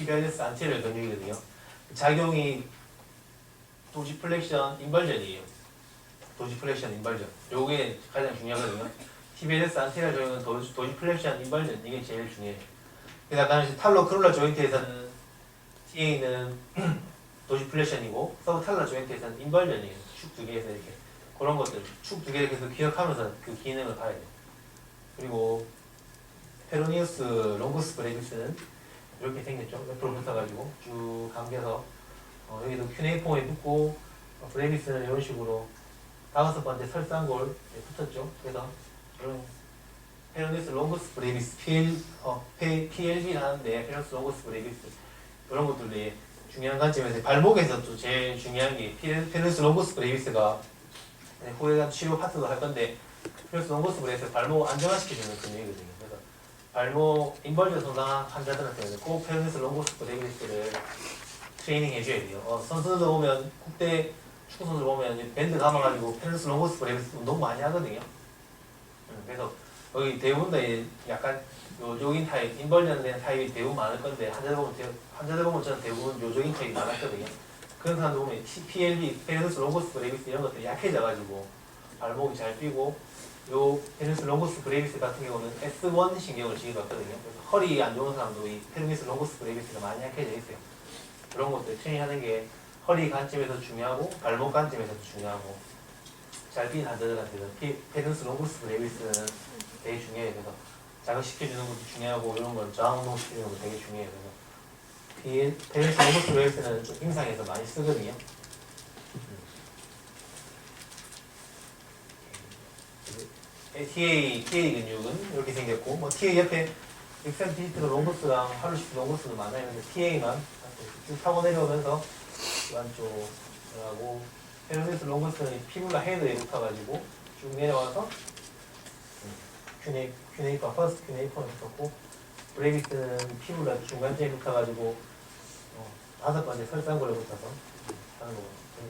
티비아리스 안테리어 근육이거든요. 작용이 도지플렉션 인벌전이에요. 도지플렉션 인벌전. 요게 가장 중요하거든요. TBS 안테리어 조형은 도지, 도지플렉션 인벌전 이게 제일 중요해요. 아까 탈로 크롤라 조인트에서는 TA는 도지플렉션이고 서브탈라 조인트에서는 인벌전이에요. 축 두 개에서 이렇게 그런 것들 축 두 개를 계속 기억하면서 그 기능을 봐야 돼요. 그리고 페로니우스 롱구스 브레비스는 이렇게 생겼죠. 옆으로 붙어가지고 쭉 감겨서 어, 여기도 큐네이폼에 붙고 어, 브레비스는 이런 식으로 다섯 번째 설상골 붙었죠. 그래서 이런 페로니우스 롱구스 브레비스 PL, 어, PLB를 하는데 페로니우스 롱구스 브레비스 이런 것들이 중요한 관점에서 발목에서 또 제일 중요한 게 페- 페로니우스 롱구스 브레비스가 후에 치료 파트도 할 건데 페로니우스 롱구스 브레비스 발목 안정화시켜주는 근육이거든요. 발목 인벌전 손상 환자들한테는 꼭 페르니스 롱고스 브레이브리스를 트레이닝 해줘야 돼요. 어, 선수들 보면 국대 축구 선수들 보면 밴드 감아가지고 페르니스 롱고스 브레이브리스 운동 많이 하거든요. 음, 그래서 여기 대부분 다이 약간 요적인 타입, 인벌전 된 타입이 대부분 많을 건데 환자들 보면 대, 환자들 보면 저는 대부분 요적인 타입이 많았거든요. 그런 사람들 보면 PLB, 페르니스 롱고스 브레이브리스 이런 것들이 약해져가지고 발목이 잘 뛰고 요 페르니스 롱고스 브레이비스 같은 경우는 S1 신경을 지휘받거든요. 그래서 허리 안 좋은 사람도 이 페르니스 롱고스 브레이비스가 많이 약해져 있어요. 그런 것들 트레이닝하는 게 허리 관점에서 중요하고 발목 관점에서도 중요하고 잘 뛰는 환자들한테는 피- 페르니스 롱고스 브레이비스는 되게 중요해요. 그래서 자극시켜주는 것도 중요하고 이런 걸 저항운동 시키는 것도 되게 중요해요. 그래서 피- 페르니스 롱고스 브레이비스는 좀 임상에서 많이 쓰거든요. TA, TA 근육은 이렇게 생겼고, 뭐 TA 옆에 익센 디지트가 롱거스랑 할로시트 롱거스도 많아요. 근데 TA만 쭉 타고 내려오면서 이 안쪽하고 페르니스 롱거스는 피부가 헤드에 붙어가지고 쭉 내려와서 큐네이, 큐네이파, 퍼스트 큐네이퍼에 붙었고 브레이비스는 피부가 중간쯤에 붙어가지고 어, 다섯 번째 설상골에 붙어서 하는 거고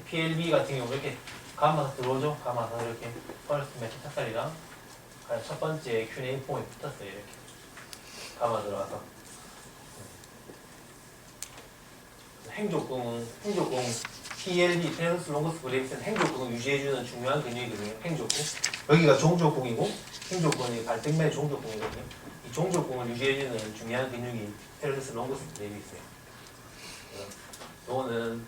PLB 같은 경우 이렇게 감아서 들어오죠? 감아서 이렇게 퍼스트 매치 탁살이랑 첫 번째 Q&A 폼에 붙었어요 이렇게. 감아 들어와서. 행족궁은 행족궁. PLB 페르스 롱거스 브레이크는 행족궁을 유지해주는 중요한 근육이거든요 행족궁. 여기가 종족궁이고 행족궁이 발등면의 종족궁이거든요. 이 종족궁을 유지해주는 중요한 근육이 페르스 롱거스 브레이크예요 이거는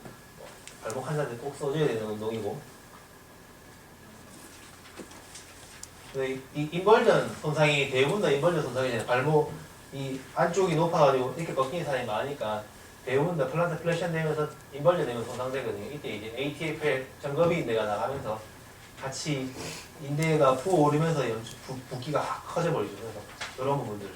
발목 환자들 꼭 써줘야 되는 운동이고 이, 이 인벌전 손상이 대부분 다 인벌전 손상이잖아요. 발목 이 안쪽이 높아가지고 이렇게 꺾이는 사람이 많으니까 대부분 다 플란트 플래션 되면서 인벌전 되면 손상되거든요. 이때 이제 ATFL 점검이 인대가 나가면서 같이 인대가 부어오르면서 연- 부, 붓기가 확 커져버리죠. 그래서 이런 부분들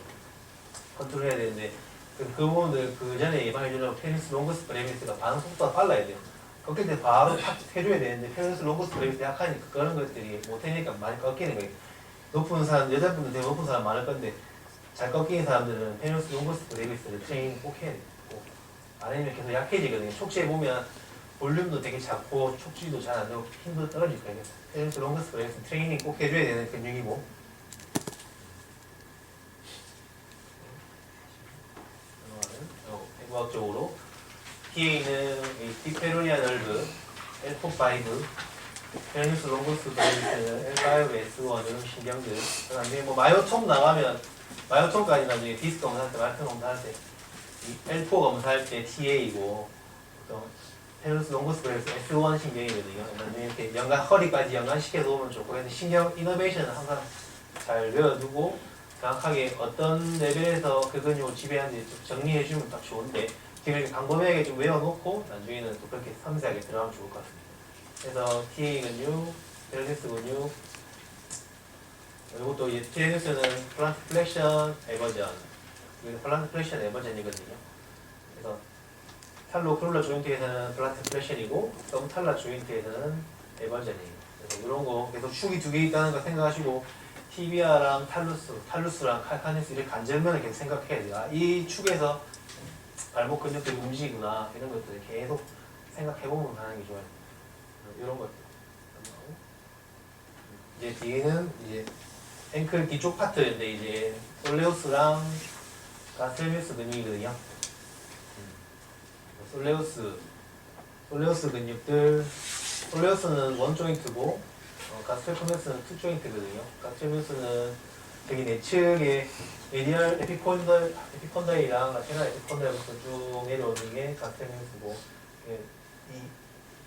컨트롤 해야 되는데 그, 그 부분들 그 전에 예방해주려면 페니스 롱거스 브레미스가 반응 속도가 빨라야 돼요. 꺾일 때 바로 탁 해줘야 되는데 페니스 롱거스 브레미스 약하니까 그런 것들이 못하니까 많이 꺾이는 거예요. 높은 사람, 여자분들 되게 높은 사람 많을 건데 잘 꺾이는 사람들은 페니스 롱거스 브레미스를 트레이닝 꼭 해야. 꼭. 아니면 계속 약해지거든요. 촉지해 보면 볼륨도 되게 작고 촉지도 잘 안 되고 힘도 떨어질 거예요. 페니스 롱거스 브레미스 트레이닝 꼭 해줘야 되는 근육이고 어, 해부학적으로 PA는 이 디페로니아 널브, L45, 페르니스 롱고스 브레이스, L5, S1 이런 신경들 그다음에 뭐 마요톰 나가면 마요톰까지 나중에 디스크 검사할 때, 마요톰 검사할 때, 이 L4 검사할 때 TA이고 또 페르니스 롱고스 브레이스 S1 신경이거든요. 나중에 이렇게 연관 허리까지 연관시켜서 오면 좋고 근데 신경 이너베이션은 항상 잘 외워두고 정확하게 어떤 레벨에서 그 근육을 지배하는지 좀 정리해주면 딱 좋은데 이렇게 광범위하게 좀 외워놓고 나중에는 또 그렇게 섬세하게 들어가면 좋을 것 같습니다. 그래서 TA 근육, 벨리스 근육 그리고 또 이제 TNS는 플란트 플렉션 에버전 그리고 플란트 플렉션 에버전이거든요. 그래서 탈로 크롤러 조인트에서는 플란트 플렉션이고 서브탈라 조인트에서는 에버전이에요. 그래서 이런 거 계속 축이 두 개 있다는 거 생각하시고 티비아랑 탈루스, 탈루스랑 칼카니스 이렇게 간절면을 계속 생각해야 돼요. 아, 이 축에서 발목 근육들이 움직이구나 이런 것들 계속 생각해보면 하는 게 좋아요. 이런 것들. 이제 뒤에는 이제 앵클 뒤쪽 파트인데 이제 솔레우스랑 가스미우스 근육이거든요. 솔레우스 솔레우스 근육들 솔레우스는 원 조인트고 어, 가스트레코메스는 투 조인트거든요. 가스트레코메스는 여기 내측에 메디얼 에피콘더 에피콘다이랑 라테랄 에피콘다이부터 쭉 내려오는 게 가스트레코메스고 예, 이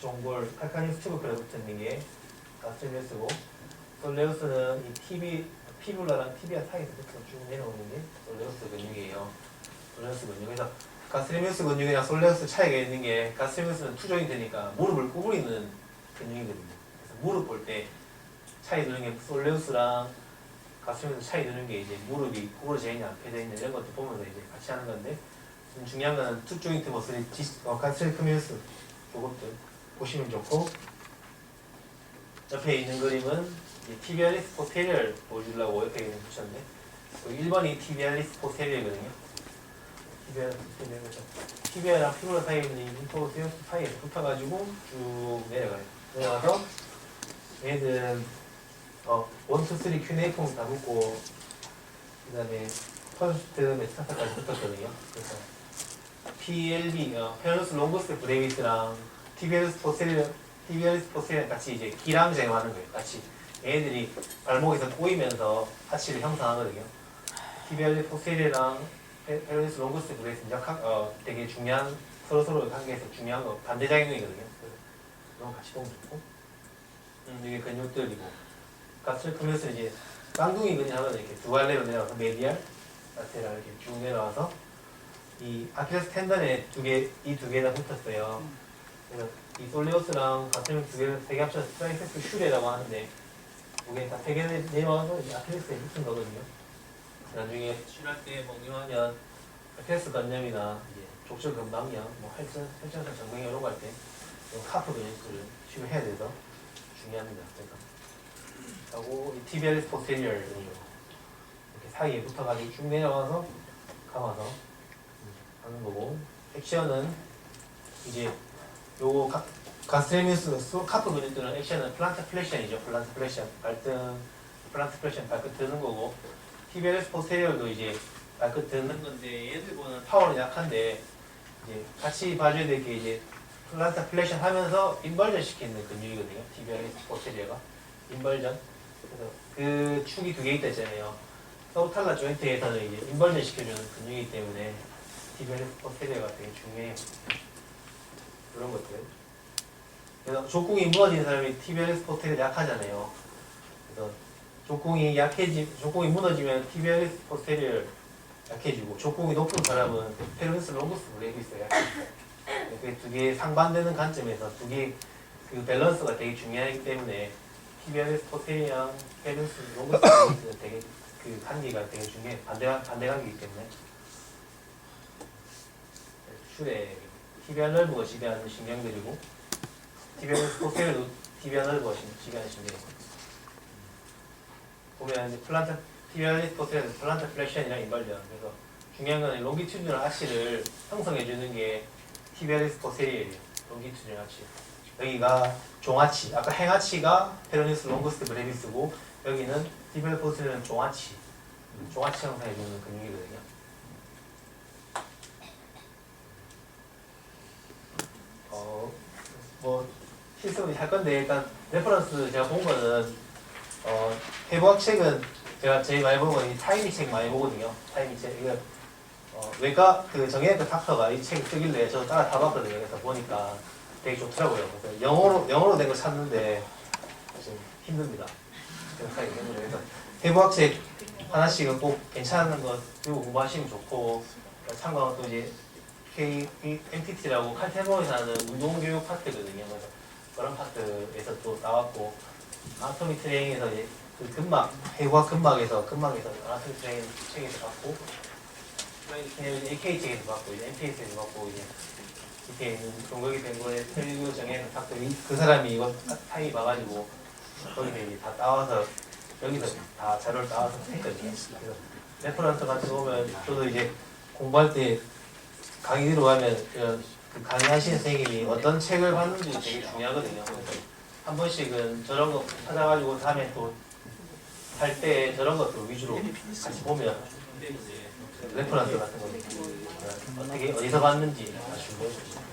종골 칼카니스 튜브클에 붙어 있는 게 가스트레코메스고 솔레우스는 이 티비 피불라랑 티비아 사이에서부터 쭉 내려오는 게 솔레우스 근육이에요. 솔레우스 근육. 그래서 가스레미우스 근육이랑 솔레우스 차이가 있는 게 가스레미우스는 투종이 되니까 무릎을 구부리는 근육이거든요. 그래서 무릎 볼 때 차이 드는 게 솔레우스랑 가스레미우스 차이 드는 게 이제 무릎이 구부러져 있냐 펴져 있냐 이런 것도 보면서 이제 같이 하는 건데 좀 중요한 거는 투 조인트 머슬이 어, 가스레미우스 요것들 보시면 좋고 옆에 있는 그림은 티비알리스 포테리얼 보여주려고 옆에 있는 붙였는데 그 1번이 티비알리스 포테리얼이거든요. 티비알 포테리얼에서 티비알이랑 피부라 사이에 있는 인포세우스 사이에 붙어가지고 쭉 내려가요. 내려가서 얘들은 어, 1, 2, 3 Q&A 폼다 붙고 그 다음에 퍼스트 메타타까지 붙었거든요. 그래서 PLB, 어, 페어너스 롱거스 브레이비스랑 TBLS 포세리얼 TBLS 포세리얼 같이 이제 기랑 제거하는 거예요. 같이 얘네들이 발목에서 꼬이면서 하치를 형성하거든요. TBL 포세리랑 페르니스 롱구스 브레이스 약간 어, 되게 중요한 서로 서로 관계에서 중요한 거 반대 작용이거든요. 그래서 이런 거 같이 보면 좋고. 음, 이게 근육들이고 가스를 크면서 이제 쌍둥이 근육 하면 이렇게 두 갈래로 내려와서 메디알, 라테랄 이렇게 쭉 내려와서 이 아킬레스 텐던에 두 개, 이 두 개가 붙었어요. 그래서 이 솔레오스랑 가스를 두 개를 세 개 합쳐서 트라이세스 슈레라고 하는데 이게 다세 개 내려와서 아킬레스에 붙은 거거든요. 나중에 출할 때 먹림하면 아킬레스 관념이나 이제 족절 근방염, 뭐 혈전, 혈전선 정맥 이런 거 할 때 카프 근육들을 치료해야 돼서 중요합니다. 그러니까 하고 이 TBL 포스테리얼 이렇게 사이에 붙어가지고 쭉 내려와서 감아서 하는 거고 액션은 이제 요거 가, 가스레미우스 소- 카프 근육들은 액션은 플란트 플렉션이죠. 플란트 플렉션 발등 플란트 플렉션 발끝 드는 거고 TBLS 포스테리얼도 이제 발끝 드는 건데 얘들보다는 파워는 약한데 이제 같이 봐줘야 될 게 이제 플란트 플렉션 하면서 인벌전 시키는 근육이거든요. TBLS 포스테리얼가 인벌전 그래서 그 축이 두 개 있다 했잖아요. 서브탈라 조인트 에서는 이제 인벌전 시켜주는 근육이기 때문에 TBLS 포스테리얼가 되게 중요해요. 그런 것들. 그래서 족궁이 무너진 사람이 TBLS 포스테리얼 약하잖아요. 그래서 족궁이 약해지, 족궁이 무너지면 TBLS 포스테리얼 약해지고 족궁이 높은 사람은 페르미스 롱구스 브레이비스가 약해져요. 그두 개 상반되는 관점에서 두 개 그 밸런스가 되게 중요하기 때문에 포스테리얼, 페르미스 롱구스 브레이비스는 되게 그 관계가 되게 중요해. 반대 반대 관계이기 때문에. 슈에 TBR 넓브가 지배하는 신경들이고 TBR 포스테리얼도 TBR 넓브가 지배하는 신경이고. 보면 이제 플란트 TBR 포스테리얼 플란트 플렉션이랑 인발전. 그래서 중요한 건 롱기튜드널 아치를 형성해 주는 게 TBR 포스테리얼이에요 롱기튜드널 아치 여기가 종아치 아까 행아치가 페로니스 롱구스트 브레비스고 여기는 포스테리얼은 종아치 음, 종아치 형성해 주는 근육이거든요 어, 뭐 실습을 할 건데 일단 레퍼런스 제가 본 거는 어, 해부학 책은 제가 제일 많이 보는 건이 타이미 책 많이 보거든요. 타이미 책 이거 어, 외과 그 정형외과 닥터가 이 책을 쓰길래 저도 따라 다 봤거든요. 그래서 보니까 되게 좋더라고요. 그래서 영어로 영어로 된거 찾는데 좀 힘듭니다. 그래서 해부학 책 하나씩은 꼭 괜찮은 거 들고 공부하시면 좋고 참고하면 또 이제 K MTT라고 칼테모에서 하는 운동교육 파트거든요. 그래서 그런 파트에서 또 나왔고 아토미 트레이닝에서 이제 그 근막 해부학 근막에서 근막에서 아토미 트레이닝 책에서 봤고 AK 책에서 봤고 이제 MTS에서 봤고 이제 있는 동국이 된 거에 틀리고 정해서 탁그 사람이 이거 타입 봐가지고 거기서 이제 다 따와서 여기서 다 자료를 따와서 했거든요. 그래서 레퍼런스 같은 거 보면 저도 이제 공부할 때 강의 들어가면 그, 그 강의하시는 선생님이 어떤 책을 봤는지 되게 중요하거든요. 한 번씩은 저런 거 찾아가지고 다음에 또 할 때 저런 것들 위주로 같이 보면 레퍼런스 같은 거 어떻게 어디서 봤는지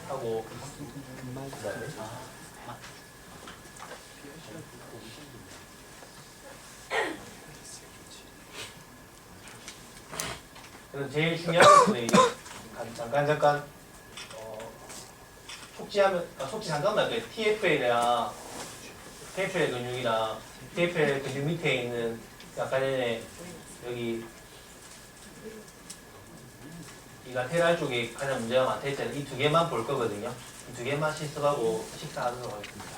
하고 그다음에 그래서 제일 중요한 것은 잠깐 잠깐 어, 속지하면 아, 속지 잠깐만 그 TFL이랑 TFL 근육이랑 TFL 근육 밑에 있는 아까 전에 여기 이 라테랄 쪽에 가장 문제가 많다 했잖아요. 이두 개만 볼 거거든요. 이두 개만 실습하고 식사하도록 하겠습니다.